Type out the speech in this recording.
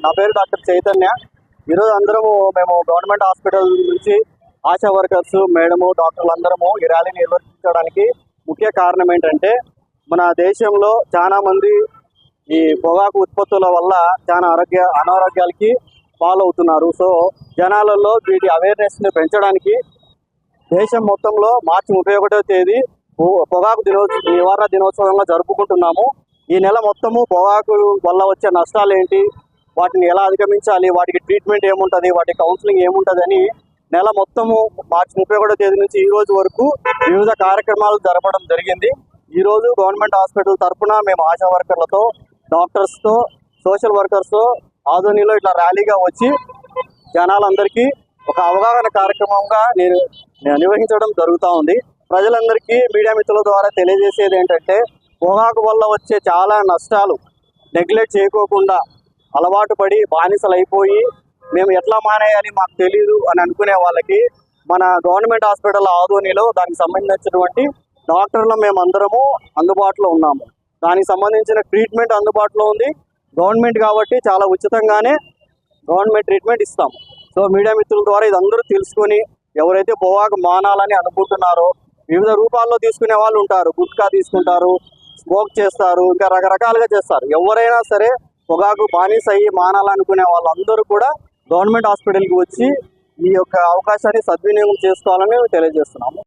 నా పేరు డాక్టర్ చైతన్య. ఈరోజు అందరము మేము గవర్నమెంట్ హాస్పిటల్ నుంచి ఆశా వర్కర్స్ మేడము డాక్టర్లు అందరము ఈ ర్యాలీ నిర్వర్తించడానికి ముఖ్య కారణం ఏంటంటే మన దేశంలో చాలా మంది ఈ పొగాకు ఉత్పత్తుల వల్ల చాలా ఆరోగ్య అనారోగ్యాలకి పాలవుతున్నారు. సో జనాలలో వీటి అవేర్నెస్ని పెంచడానికి దేశం మొత్తంలో మార్చి ముప్పై ఒకటో తేదీ పొ- పొగాకు దినోత్సవ నివారణ దినోత్సవంగా జరుపుకుంటున్నాము. ఈ నెల మొత్తము పొగాకు వల్ల వచ్చే నష్టాలు ఏంటి వాటిని ఎలా అధిగమించాలి వాటికి ట్రీట్మెంట్ ఏముంటుంది వాటి కౌన్సిలింగ్ ఏముంటుంది అని నెల మొత్తము మార్చి ముప్పై ఒకటో తేదీ నుంచి ఈ రోజు వరకు వివిధ కార్యక్రమాలు జరపడం జరిగింది. ఈ రోజు గవర్నమెంట్ హాస్పిటల్ తరఫున మేము ఆశా వర్కర్లతో డాక్టర్స్తో సోషల్ వర్కర్స్తో ఆధునిలో ఇట్లా ర్యాలీగా వచ్చి జనాలందరికీ ఒక అవగాహన కార్యక్రమంగా నేను నేను నిర్వహించడం జరుగుతూ ఉంది. ప్రజలందరికీ మీడియా మిత్రుల ద్వారా తెలియజేసేది ఏంటంటే పొగాకు వల్ల వచ్చే చాలా నష్టాలు నెగ్లెక్ట్ చేయకోకుండా అలవాటు పడి బానిసలు అయిపోయి మేము ఎట్లా మానేయాలి మాకు తెలియదు అని అనుకునే వాళ్ళకి మన గవర్నమెంట్ హాస్పిటల్ ఆదోనిలో దానికి సంబంధించినటువంటి డాక్టర్లు మేము అందరము అందుబాటులో ఉన్నాము. దానికి సంబంధించిన ట్రీట్మెంట్ అందుబాటులో ఉంది. గవర్నమెంట్ కాబట్టి చాలా ఉచితంగానే గవర్నమెంట్ ట్రీట్మెంట్ ఇస్తాం సో మీడియా మిత్రుల ద్వారా ఇది అందరూ తెలుసుకొని ఎవరైతే పొగాకు మానాలని అనుకుంటున్నారో వివిధ రూపాల్లో తీసుకునే వాళ్ళు ఉంటారు. గుట్కా తీసుకుంటారు స్మోక్ చేస్తారు ఇంకా రకరకాలుగా చేస్తారు. ఎవరైనా సరే పొగాకు బానిస అయ్యి మానాలనుకునే వాళ్ళందరూ కూడా గవర్నమెంట్ హాస్పిటల్కి వచ్చి ఈ యొక్క అవకాశాన్ని సద్వినియోగం చేసుకోవాలని తెలియజేస్తున్నాము.